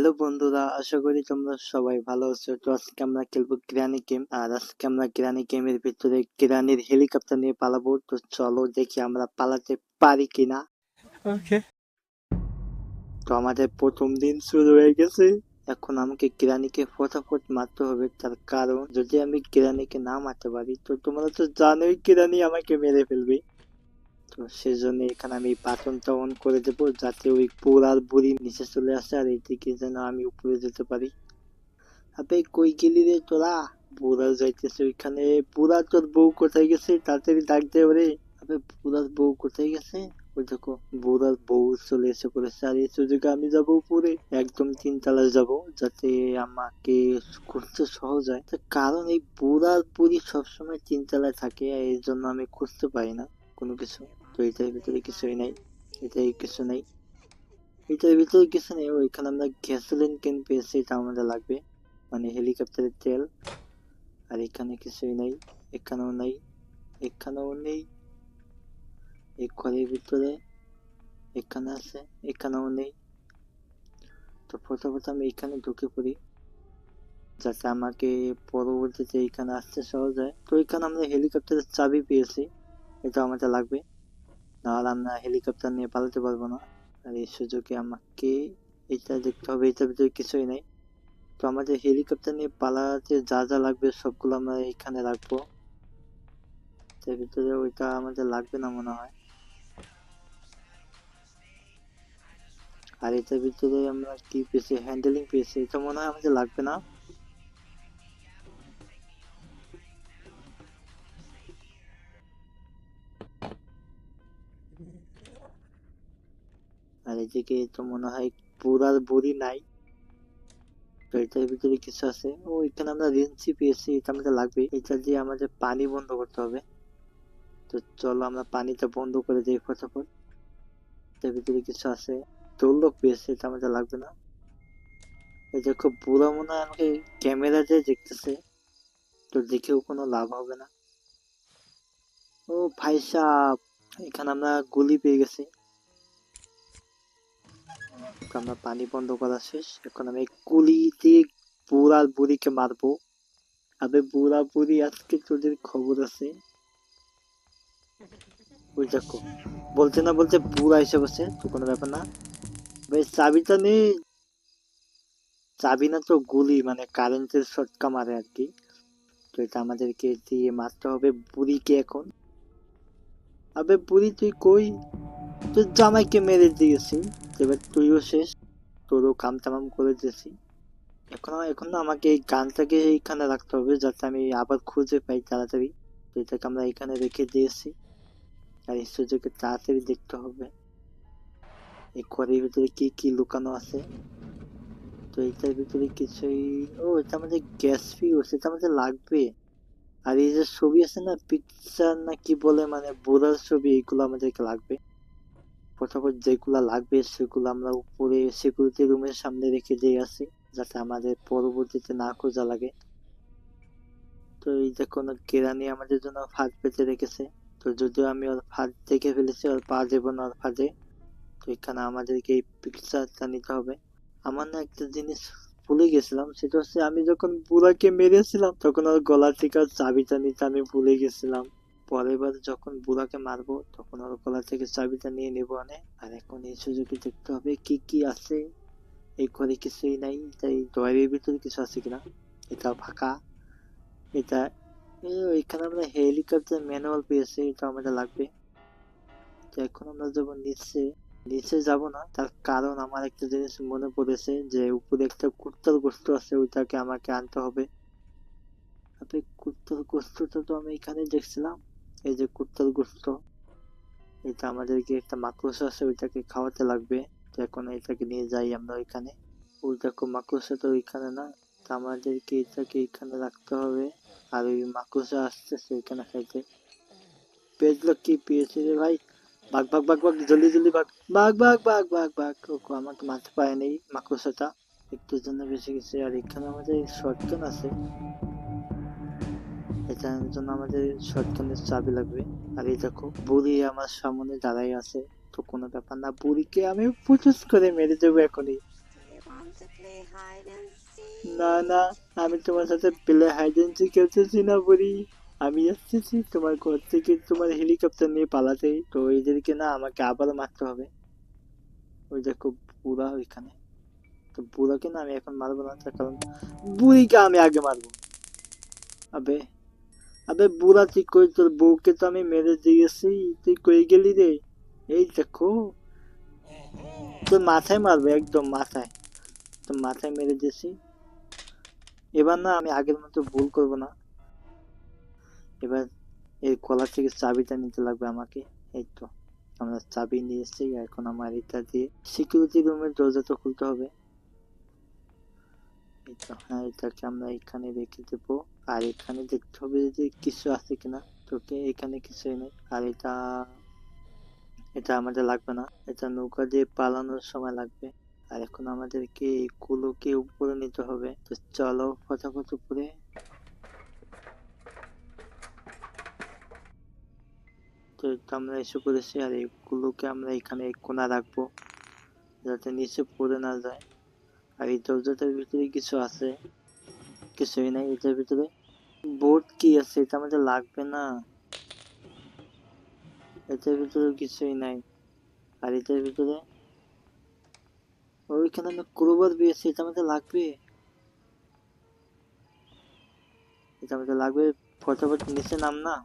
Hello বন্ধুরা আশা করি তোমরা সবাই ভালো আছো। তো আজকে আমরা খেলব গ্রানি গেম আর আজকে আমরা গ্রানি গেমের ভিতরে গ্রানির হেলিকপ্টার নিয়ে পালাবো। তো চলো দেখি আমরা পালাতে পারি কিনা। Okay. তো আমাদের প্রথম দিন শুরু হয়ে গেছে। এখন আমাকে গ্রানিকে ফটাফট মারতে হবে তার কারণ যদি আমি গ্রানিকে না মারতে পারি তো তোমরা তো জানোই গ্রানি আমাকে মেরে ফেলবে। তো সেজন্য এখানে আমি বাটনটা অন করে দেবো যাতে ওই পোড়ার বুড়ি নিচে চলে আসে আর এইদিকে যেন আমি উপরে যেতে পারি। আবে কই গেলি রে তোরা? বুড়া যাইতেছে ওইখানে। বুড়া তোর বউ কোথায় গেছে? তাড়াতাড়ি ডাক দে ওরে। আবে বুড়ার বউ কোথায় গেছে? ওই দেখো, বুড়ার বউ চলে এসে পড়েছে। আর এই সুযোগে আমি যাব উপরে। একদম তিন তলায় যাব যাতে আমাকে খুঁজতে সহজ হয়। কারণ এই বুড়ার বুড়ি সবসময় তিন তলায় থাকে এই জন্য আমি খুঁজতে পারি না কোনো কিছু। এটার ভিতরে কিছুই নাই এটাই কিছু নেই এটার ভিতরে কিছু নেই ওইখানে আমরা গ্যাসোলিন ক্যান পেয়েছি এটা আমাদের লাগবে মানে হেলিকপ্টারের তেল আর এখানে কিছুই নেই এখানেও নেই এখানেও নেই এই ঘরের ভিতরে এখানে আছে এখানেও নেই তো প্রথমত আমি এখানে ঢুকে পড়ি যাতে আমাকে পরবর্তীতে এখানে আসতে সহজ হয় তো এখানে আমরা হেলিকপ্টারের চাবি পেয়েছি এটা আমাদের লাগবে নাহলে আমরা হেলিকপ্টার নিয়ে পালাতে পারব না। আর এই সুযোগে আমাকে এটা দেখতে হবে এটার ভিতরে কিছুই নেই। তো আমাদের হেলিকপ্টার নিয়ে পালাতে যা যা লাগবে সবগুলো আমরা এখানে রাখব। তার ভিতরে ওইটা আমাদের লাগবে না মনে হয়। আর এটার ভিতরে আমরা কি পেয়েছি? হ্যান্ডেলিং পেয়েছি। এটা মনে হয় আমাদের লাগবে না। এদিকে তো মনে হয় বুড়ার বুড়ি নাই। এটার ভিতরে কিছু আছে। ও, এখানে আমরা রিন্সি পেয়েছি, এটা আমাদের লাগবে এটা দিয়ে আমাদের পানি বন্ধ করতে হবে। তো চলো আমরা পানিটা বন্ধ করে দিই ফটাফট। এটার ভিতরে কিছু আছে। দোলক পেয়েছে, এটা আমাদের লাগবে না। এই দেখো, বুড়া মনে হয় আমাকে ক্যামেরা দিয়ে দেখতেছে। তো দেখেও কোনো লাভ হবে না। ও ভাই সাহ এখানে আমরা গুলি পেয়ে গেছি। আমরা পানি বন্ধ করা শেষ। এখন আমি গুলি দিয়ে বুড়া বুড়িকে মারবো। আবে বুড়া বুড়ি, আজকে তোদের খবর আছে। দেখো বলতে না বলতে বুড়া এসে বসে, তো কোনো ব্যাপার না। ভাই, চাবিটা নেই চাবি না তো গুলি মানে কারেন্টের শটকা মারে আর কি। তো এটা আমাদেরকে দিয়ে মারতে হবে বুড়িকে এখন। আবে বুড়ি, তুই কই? তোর জামাইকে মেরে দিয়েছি। এবার তুইও শেষ, তোরও কাম তামাম করে দিয়েছি। এখন এখন আমাকে এই গানটাকে এইখানে রাখতে হবে, যাতে আমি আবার খুঁজে পাই তাড়াতাড়ি। তো এটাকে আমরা এখানে রেখে দিয়েছি, আর এই সুযোগে তাড়াতাড়ি দেখতে হবে। এই ঘরের ভিতরে কি কি লুকানো আছে? তো এটার ভিতরে কিছুই, ও, এটা আমাদের গ্যাস ফিউজ এটা আমাদের লাগবে। আর এই যে ছবি আছে না, পিকচার না কি বলে মানে বোরার ছবি, এইগুলো আমাদেরকে লাগবে। ফটাফট যেগুলো লাগবে সেগুলো আমরা উপরে সিকিউরিটি রুমের সামনে রেখে দিয়ে আসি, যাতে আমাদের পরবর্তীতে না খোঁজা লাগে। তো এই যে কোনো কেরানি আমাদের জন্য ফাঁদ পেতে রেখেছে। তো যদিও আমি ওর ফাঁদ দেখে ফেলেছি, ওর পা দেবো না ওর ফাঁদে। তো এখানে আমাদেরকে এই পিকচারটা নিতে হবে। আমার না একটা জিনিস ভুলে গেছিলাম, সেটা হচ্ছে আমি যখন বুড়াকে মেরেছিলাম, তখন ওর গলা থেকে চাবিটা নিতে আমি ভুলে গেছিলাম। পরের বার যখন বুড়াকে মারবো, তখন ওর গলা থেকে চাবিটা নিয়ে নেব অনেক আর এখন এই সুযোগে দেখতে হবে কি কি আছে। এই ঘরে কিছুই নাই, তাই ডয়ের ভিতরে কিছু আছে কিনা? এটা ফাঁকা। এটা এই ওইখানে আমরা হেলিকপ্টার ম্যানুয়াল পেয়েছি, এটা আমাদের লাগবে। তো এখন আমরা যাব নিচে। নিচে যাব না, তার কারণ আমার একটা জিনিস মনে পড়েছে যে উপরে একটা কুত্তার গোস্ত আছে, ওইটাকে আমাকে আনতে হবে। আপনি কুত্তার গোস্তটা তো আমি এখানে দেখছিলাম। এই যে কুত্তার গোস্ত এটা আমাদেরকে একটা মাকড়সা আছে, ওইটাকে খাওয়াতে লাগবে। তো এখন এটাকে নিয়ে যাই আমরা ওইখানে। ওই দেখো মাকড়সা তো ওইখানে না, তো আমাদেরকে এটাকে এখানে রাখতে হবে। আর ওই মাকড়সা আসতেছে ওইখানে খাইতে। পেজলো কি পেয়েছে রে ভাই? বাঘ বাঘ বাঘ বাঘ জলদি জলদি বাঘ। বাঘ বাঘ বাঘ বাঘ বাঘ, ওকে আমাকে মারতে পারেনি মাকড়সাটা। একটু জন্য বেশি গেছে। আর এখানে আমাদের শর্টগান আছে। এটার জন্য আমাদের শর্টগানের চাবি লাগবে। আর এই দেখো, বুড়ি আমার সামনে দাঁড়াই আছে। তো কোনো ব্যাপার না, বুড়িকে আমি পুচুস করে মেরে দেবো এখনই? না না, আমি তোমার সাথে প্লে হাইডেন্সি খেলতেছি না বলি আমি আসতেছি তোমার ঘর থেকে, তোমার হেলিকপ্টার নিয়ে পালাতে। তো এদেরকে না আমাকে আবার মারতে হবে। ওই দেখো বুড়া ওইখানে। তো বুড়াকে না আমি এখন মারবো না, তার কারণ বুড়িকে আমি আগে মারবো। আবে আবে বুড়া, তুই কই তোর বউকে তো আমি মেরে দিয়েছি? তুই কই গেলি রে? এই দেখো। তোর মাথায় মারবে, একদম মাথায়। তো মাথায় মেরে দিয়েছি। এবার না আমি আগের মতো ভুল করব না। এবার এই কলা থেকে চাবিটা নিতে লাগবে আমাকে। এই তো, আমরা চাবি নিয়ে এসেছি, এখন আমার এটা দিয়ে সিকিউরিটি রুমের দরজা তো খুলতে হবে। এই তো হ্যাঁ এটাকে আমরা এখানে রেখে দেবো। আর এখানে দেখতে হবে যে কিছু আছে কিনা। তোকে এখানে কিছুই নেই। আর এটা এটা আমাদের লাগবে না। এটা নৌকা দিয়ে পালানোর সময় লাগবে। আর এখন আমাদেরকে এগুলোকে উপরে নিতে হবে। তো চলো ফটাফট উপরে। তো আমরা এসে পড়েছি আর এগুলোকে আমরা এখানে কোনা রাখব, যাতে নিচে পড়ে না যায়। আর এই দরজাটার ভিতরে কিছু আছে। কিছুই নাই এটার ভিতরে। বোর্ড কি আছে? এটা আমাদের লাগবে না। এটার ভিতরে কিছুই নাই। আর এটার ভিতরে ওইখানে আমি ক্রোবার পেয়েছি, এটা আমাদের লাগবে। এটা আমাদের লাগবে, ফটাফট নিচে নাম না।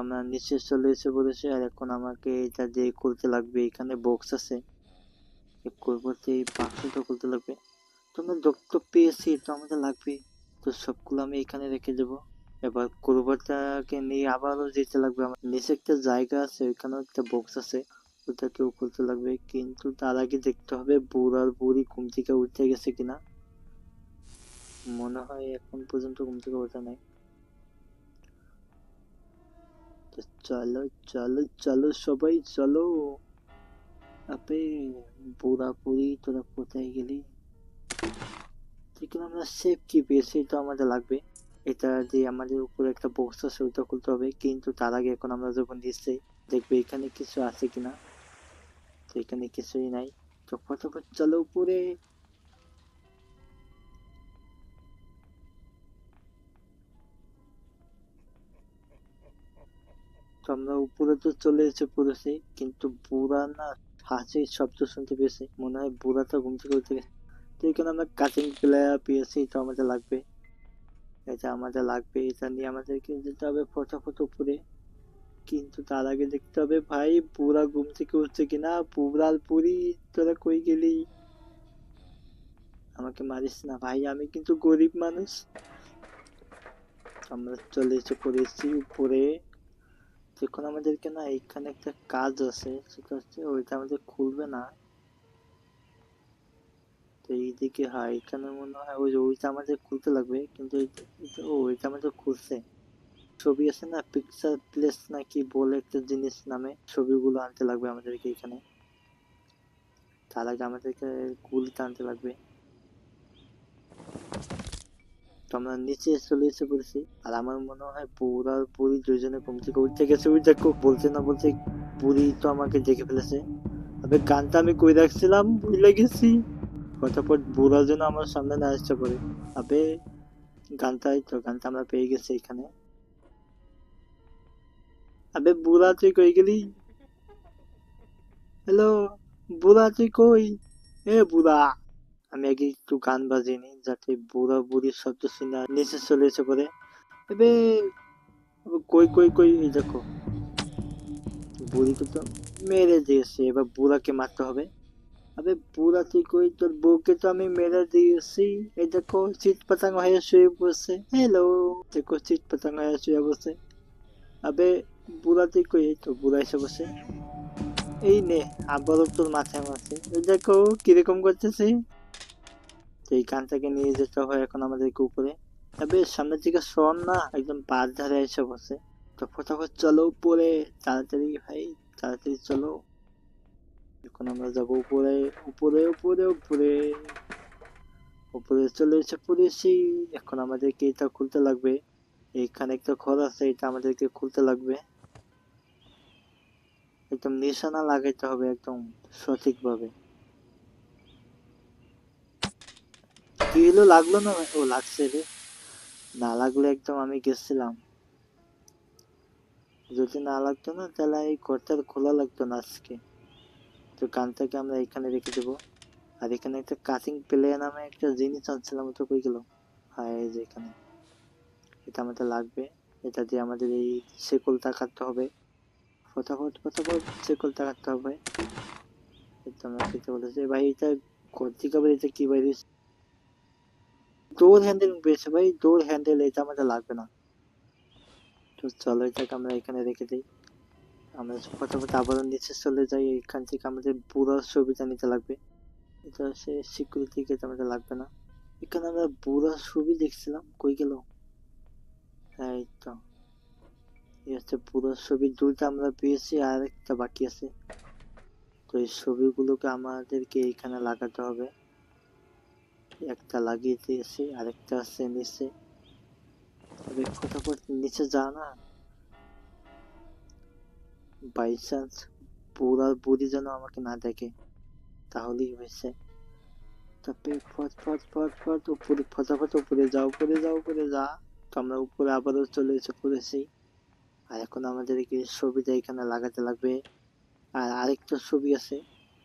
আমরা নিচে চলে এসে পড়েছি, আর এখন আমাকে এটা দিয়ে করতে লাগবে। এখানে বক্স আছে। এই করবোতে এই বাক্সটা খুলতে লাগবে। তোমরা ডক্টর পেয়েছি তো আমাদের লাগবে। তো সবগুলো আমি এখানে রেখে দেবো। এবার করবোটাকে নিয়ে আবারও যেতে লাগবে আমার। নিচে একটা জায়গা আছে, ওইখানেও একটা বক্স আছে। ওটাকেও খুলতে লাগবে। কিন্তু তার আগে দেখতে হবে বুড়ার বুড়ি ঘুম থেকে উঠে গেছে কিনা। মনে হয় এখন পর্যন্ত ঘুম থেকে ওঠা নাই। তো চলো চলো চলো সবাই, চলো। আবে বুড়া বুড়ি, তোরা কোথায় গেলি? কিন্তু আমরা সেফ কি পেয়েছি তো আমাদের লাগবে। এটা দিয়ে আমাদের উপরে একটা বক্স আছে, ওইটা খুলতে হবে। কিন্তু তার আগে এখন আমরা যখন দিচ্ছি, দেখবে এখানে কিছু আছে কিনা? তো এখানে কিছুই নাই। তো ফটাফট চলো উপরে। তো আমরা উপরে তো চলে এসে পড়েছি, কিন্তু বুড়া না হাসির শব্দ শুনতে পেয়েছি। মনে হয় বুড়া তো ঘুম থেকে উঠে গেছে। তো এখানে আমরা কাটিং প্লেয়ার পেয়েছি এটা আমাদের লাগবে। এটা আমাদের লাগবে, এটা নিয়ে আমাদেরকে যেতে হবে ফটাফট উপরে। কিন্তু তার আগে দেখতে হবে, ভাই পুরা ঘুম থেকে উঠছে কিনা? পুরার পুরি তোরা কই গেলি? আমাকে মারিস না, ভাই, আমি কিন্তু গরিব মানুষ। আমরা চলে এসে পড়েছি উপরে। দেখুন আমাদেরকে না এখানে একটা কাজ আছে, সেটা হচ্ছে ওইটা আমাদের খুলবে না। এইদিকে, হয় এখানে মনে হয় ওই ওইটা আমাদের খুলতে লাগবে, কিন্তু ও ওইটা আমাদের খুলছে। ছবি আছে না পিকচার প্লেস নাকি বলে একটা জিনিস নামে, ছবিগুলো আনতে লাগবে আমাদেরকে এখানে। তার আগে আমাদেরকে গুলিতে আনতে লাগবে। তো আমরা নিচে চলে এসে পড়েছি, আর আমার মনে হয় আর বুড়ি দুজনে থেকে উঠতে গেছে। ওই দেখো বলতে না বলতে বুড়ি তো আমাকে দেখে ফেলেছে। তবে গানটা আমি কই রাখছিলাম, ভুলে গেছি। ফটাফট বুড়া যেন আমার সামনে না আসতে পারে। আবে গানটাই তো, গানটা আমরা পেয়ে গেছি এখানে। আবে, বুড়া তুই কই গেলি? হ্যালো, বুড়া তুই কই? এ বুড়া। আমি আগে একটু গান বাজিয়ে নিই যাতে বুড়া বুড়ির শব্দ শুনে নিচে চলে এসে পরে এবে কই কই কই, এই দেখো। বুড়িকে তো মেরে দিয়েছে, এবার বুড়াকে মারতে হবে। আবে বুড়া তুই কই তোর বউকে তো আমি মেরে দিয়েছি এই দেখো চিট পাতাঙ্গ হয়ে শুয়ে বসে হ্যালো দেখো চিট পাতাঙ্গ হয়ে শুয়ে বসে আবে বুড়া তুই কই তো বুড়া এসে বসে এই নে আবারও তোর মাথায় মারছে এই দেখো কীরকম করতেছি তো এই গানটাকে নিয়ে যেতে হয় এখন আমাদেরকে উপরে তবে সামনের দিকে শোন না একদম পাঁচ ধারে এসে বসে তো ফটাফট চলো উপরে তাড়াতাড়ি ভাই তাড়াতাড়ি চলো এখন আমরা যাব উপরে উপরে উপরে উপরে। উপরে চলে এসে পড়েছি। এখন আমাদেরকে এটা খুলতে লাগবে। এইখানে একটা ঘর আছে, এটা আমাদেরকে খুলতে লাগবে। একদম নিশানা লাগাইতে হবে, একদম সঠিকভাবে। কি হলো? লাগল না? ও, লাগছে রে। না লাগলে একদম আমি গেছিলাম। যদি না লাগতো না, তাহলে এই ঘরটা খোলা লাগতো না আজকে। তো গানটাকে আমরা এখানে রেখে দেবো। আর এখানে একটা কাটিং প্লে নামে একটা জিনিস আনছিলাম তো কই গেল? হ্যাঁ যে এখানে। এটা আমাদের লাগবে। এটা দিয়ে আমাদের এই শেকলটা কাটতে হবে। ফটাফট ফটাফট শেকলটা কাটতে হবে। এটা আমরা খেতে বলেছি। ভাই, এটা ঘর থেকে আবার এটা কি বাইরে ডোর হ্যান্ডেল পেয়েছে ভাই ডোর হ্যান্ডেল এটা আমাদের লাগবে না। তো চলো এটাকে আমরা এখানে রেখে দিই। আমরা ফটাফট আবারও নিচে চলে যাই এখান থেকে আমাদের পুরো ছবিটা নিতে লাগবে। এটা সে সিকিউরিটি গেট আমাদের লাগবে না। এখানে আমরা বুড়া ছবি দেখছিলাম, কই গেল? হ্যাঁ এই তো এই হচ্ছে পুরো ছবি দুইটা আমরা পেয়েছি আর একটা বাকি আছে। তো এই ছবিগুলোকে আমাদেরকে এখানে লাগাতে হবে। একটা লাগিয়ে দিয়েছি, আরেকটা আছে নিচে। তবে ফটাফট নিচে যা না। বাই চান্স বুড়া বুড়ি যেন আমাকে না দেখে, তাহলেই হয়েছে। তবে ফট ফট ফট ফট, উপরে, ফটাফট উপরে যা উপরে যা উপরে যা। তো আমরা উপরে আবারও চলে এসে পড়েছি। আর এখন আমাদেরকে ছবিটা এখানে লাগাতে লাগবে। আর আরেকটা ছবি আছে,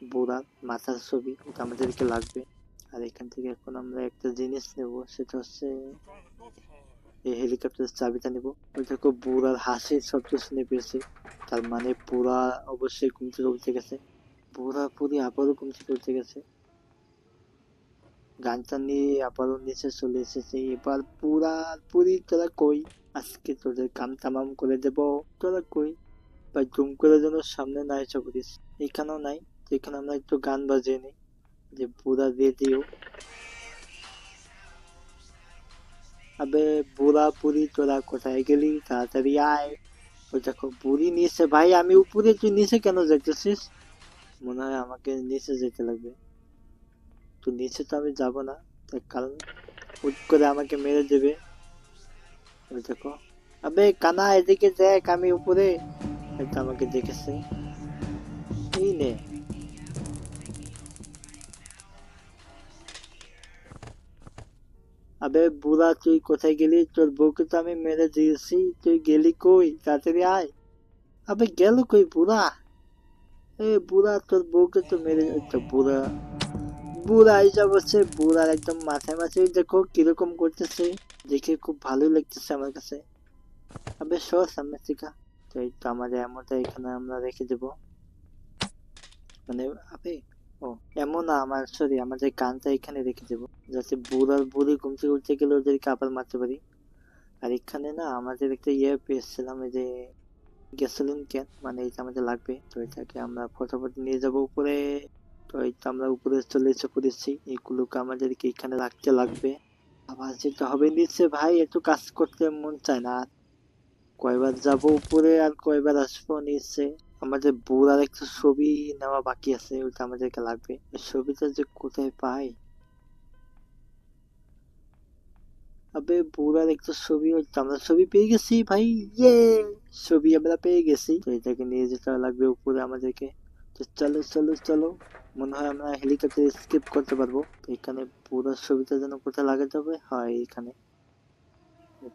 বুড়ার মাথার ছবি, ওটা আমাদেরকে লাগবে। আর এখান থেকে এখন আমরা একটা জিনিস নেব, সেটা হচ্ছে এই হেলিকপ্টারের চাবিটা নেব। ওইটা খুব বুড়ার হাসির শব্দ শুনে পেয়েছি তার মানে বুড়া অবশ্যই ঘুম থেকে উঠতে গেছে। বুড়া পুরি আবারও ঘুম থেকে উঠে গেছে। গানটা নিয়ে আবারও নিচে চলে এসেছে। এবার পুরা পুরি, তোরা কই? আজকে তোদের কাম তামাম করে দেব। তোরা কই? বা জুম করে যেন সামনে না এসে করিস এখানেও নাই এখানে আমরা একটু গান বাজিয়ে নিই। যে পুরা রেডিও আবে বুড়া পুরি তোরা কোথায় গেলি তাড়াতাড়ি আয় ওই দেখো বুড়ি নিচে ভাই আমি উপরে তুই নিচে কেন যাইতেছিস মনে হয় আমাকে নিচে যেতে লাগবে তো নিচে তো আমি যাব না তার কারণ হুট করে আমাকে মেরে দেবে ওই দেখো আবে কানা এদিকে দেখ আমি উপরে এটা আমাকে দেখেছে এই নে আবে বুড়া, তুই কোথায় গেলি? তোর বউকে তো আমি মেরে দিয়েছি। তুই গেলি কই? তাড়াতাড়ি আয়। আবে গেল কই বুড়া? এ বুড়া, তোর বউকে তো মেরে তো বুড়া বুড়া আইসা বসে বুড়ার একদম মাথায় মাথায় দেখো কীরকম করতেছে। দেখে খুব ভালোই লাগতেছে আমার কাছে। আবে সর সামনে থেকে। তো এই তো আমাদের এমনটা এখানে আমরা রেখে দেব। মানে আবে ও এমন না আমার সরি আমাদের গানটা এখানে রেখে দেব। যাতে বুড়ার বুড়ি ঘুম থেকে উঠতে গেলে ওদেরকে আবার মারতে পারি। আর এখানে না, আমাদের একটা ইয়ে পেয়েছিলাম এই যে গ্যাসোলিন ক্যান মানে এটা আমাদের লাগবে। তো এটাকে আমরা ফটাফট নিয়ে যাব উপরে। তো তো আমরা উপরে চলে এসে পড়েছি। এগুলোকে আমাদেরকে এখানে রাখতে লাগবে। আবার যেতে হবে নিচে, ভাই, একটু কাজ করতে মন চায় না। আর কয়বার যাব উপরে আর কয়বার আসব নিচে। আমাদের বুড়ার একটা ছবি নেওয়া বাকি আছে ওটা আমাদেরকে লাগবে। ছবিটা যে কোথায় পাই? আবে বুড়ার একটা ছবি আমরা ছবি পেয়ে গেছি ভাই ইয়ে! ছবি আমরা পেয়ে গেছি। তো এটাকে নিয়ে যেতে লাগবে উপরে আমাদেরকে। তো চলো চলো চলো। মনে হয় আমরা হেলিকপ্টার স্কিপ করতে পারব। এখানে পুরো ছবিটা যেন কোথায় লাগাতে হবে? হয় এখানে।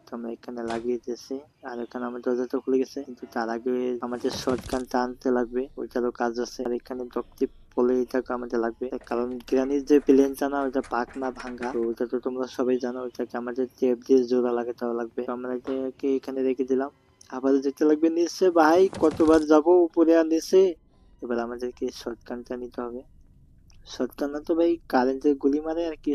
তো আমরা এখানে লাগিয়ে দিয়েছি। আর এখানে আমার দরজাটা খুলে গেছে, কিন্তু তার আগে আমাদের শর্ট গানটা আনতে লাগবে, ওইটারও কাজ আছে। আর এখানে ডকটিপ বলে এটাকে আমাদের লাগবে। কারণ গ্রানির যে প্লেনটা না ওটা পাক না ভাঙ্গা। তো ওটা তো তোমরা সবাই জানো, ওইটাকে আমাদের টেপ দিয়ে জোড়া লাগাতে লাগবে। আমরা এটাকে এখানে রেখে দিলাম। আবার যেতে লাগবে নিচে, ভাই, কতবার যাব? উপরে আর নিচে। এবার আমাদেরকে শর্টগানটা নিতে হবে। শর্টগান তো ভাই কারেন্টের গুলি মারে আর কি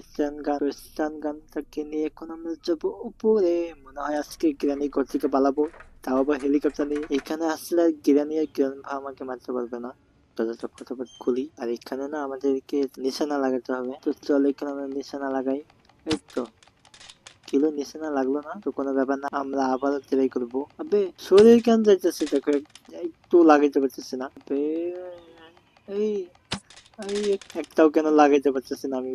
গান স্টান গানটাকে নিয়ে এখন আমরা যাব উপরে মনে হয় আজকে গ্রানি ঘর থেকে পালাবো তাও আবার হেলিকপ্টার নিয়ে এখানে আসলে আর গ্রানি আর গ্রান ভা আমাকে মারতে পারবে না দরজাটা ফটাফট খুলি আর এখানে না আমাদেরকে নিশানা লাগাতে হবে তো চল এখানে আমরা নিশানা লাগাই এই তো কিলো নিশানা লাগল না তো কোনো ব্যাপার না আমরা আবারও ট্রাই করব আবে শরীর কেন যাইতেছে দেখো একটু লাগাইতে পারতেছি না এই একটাও কেন লাগাইতে পারতেছি না আমি?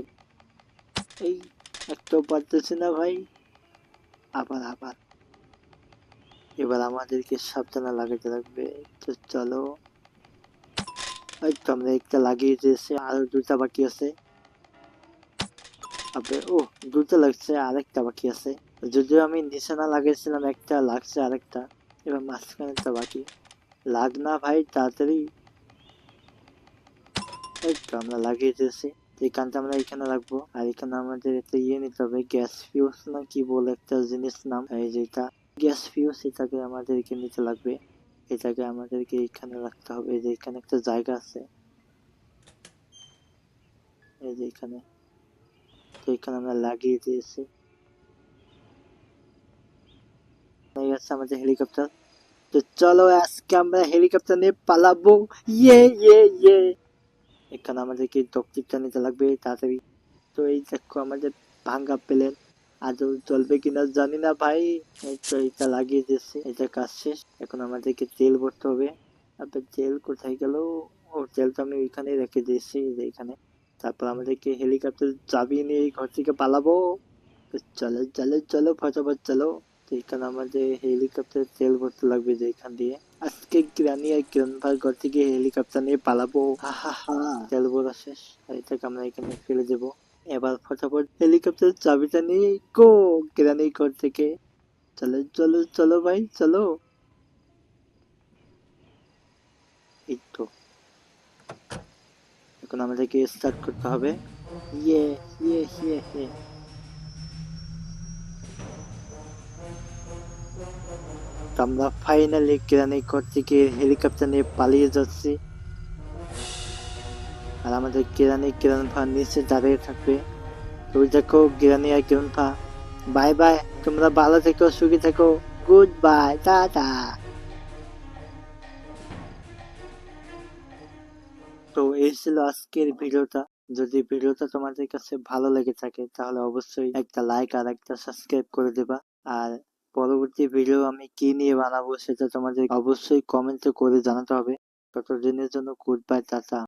এই একটাও পারতেছি না ভাই। আবার আবার। এবার আমাদেরকে সাবধানে লাগাইতে লাগবে। তো চলো। এই তো আমরা একটা লাগিয়ে দিয়েছি, আরও দুটা বাকি আছে। আবে, ও দুটো লাগছে, আরেকটা বাকি আছে। যদিও আমি নিশানা লাগাইছিলাম, একটা লাগছে আরেকটা। এবার মাঝখানেরটা বাকি। লাগ না ভাই, তাড়াতাড়ি। এই আমরা লাগিয়ে দিয়েছি। এই আমরা এখানে রাখব, আর এখানে আমাদের একটা ইয়ে নিতে হবে গ্যাস ফিউজ না কি বলে একটা জিনিস নাম, এই যেটা গ্যাস ফিউজ এটাকে আমাদেরকে নিতে লাগবে। এটাকে আমাদেরকে এখানে রাখতে হবে যে এখানে একটা জায়গা আছে। এই যে এখানে। তো এখানে আমরা লাগিয়ে দিয়েছি। এই আছে আমাদের হেলিকপ্টার তো চলো আজকে আমরা হেলিকপ্টার নিয়ে পালাবো। ইয়ে ইয়ে ইয়ে। এখানে আমাদেরকে ডকটিকটা নিতে লাগবে তাড়াতাড়ি। তো এই দেখো আমাদের ভাঙ্গা প্লেন। আদৌ চলবে কিনা জানি না ভাই। তো এটা লাগিয়ে দিয়েছি। এটা কাজ শেষ। এখন আমাদেরকে তেল ভরতে হবে। তারপর তেল কোথায় গেল? ও তেল তো আমি ওইখানে রেখে দিয়েছি, এই যে এখানে। তারপর আমাদেরকে হেলিকপ্টার চাবি নিয়ে এই ঘর থেকে পালাবো। চলো চলো চলো, ফটাফট চলো। এখানে আমাদের হেলিকপ্টার তেল ভরতে লাগবে যে এখান দিয়ে। আজকে গ্রানি আর গ্রান ভাই ঘর থেকে হেলিকপ্টার নিয়ে পালাবো। তেল ভরা শেষ। আর এটাকে আমরা এখানে ফেলে দেবো। এবার ফটাফট হেলিকপ্টার চাবিটা নিয়ে গো গ্রানি ঘর থেকে। চলো চলো চলো ভাই, চলো। এই তো। এখন আমাদেরকে স্টার্ট করতে হবে। ইয়ে ইয়ে ইয়ে ইয়ে আমরা ফাইনালি কেরানি ঘর থেকে হেলিকপ্টার নিয়ে পালিয়ে যাচ্ছি। আর আমাদের কেরানি কিরণ ফা নিচে দাঁড়িয়ে থাকবে। তো ওই দেখো কেরানি আর কিরণ ফা বাই বাই তোমরা ভালো থেকো, সুখী থেকো গুড বাই টাটা। তো এই ছিল আজকের ভিডিওটা। যদি ভিডিওটা তোমাদের কাছে ভালো লেগে থাকে, তাহলে অবশ্যই একটা লাইক আর একটা সাবস্ক্রাইব করে দেবা। আর পরবর্তী ভিডিও আমি কি নিয়ে বানাবো সেটা তোমাদের অবশ্যই কমেন্টে করে জানাতে হবে। ততদিনের জন্য গুড বাই টাটা।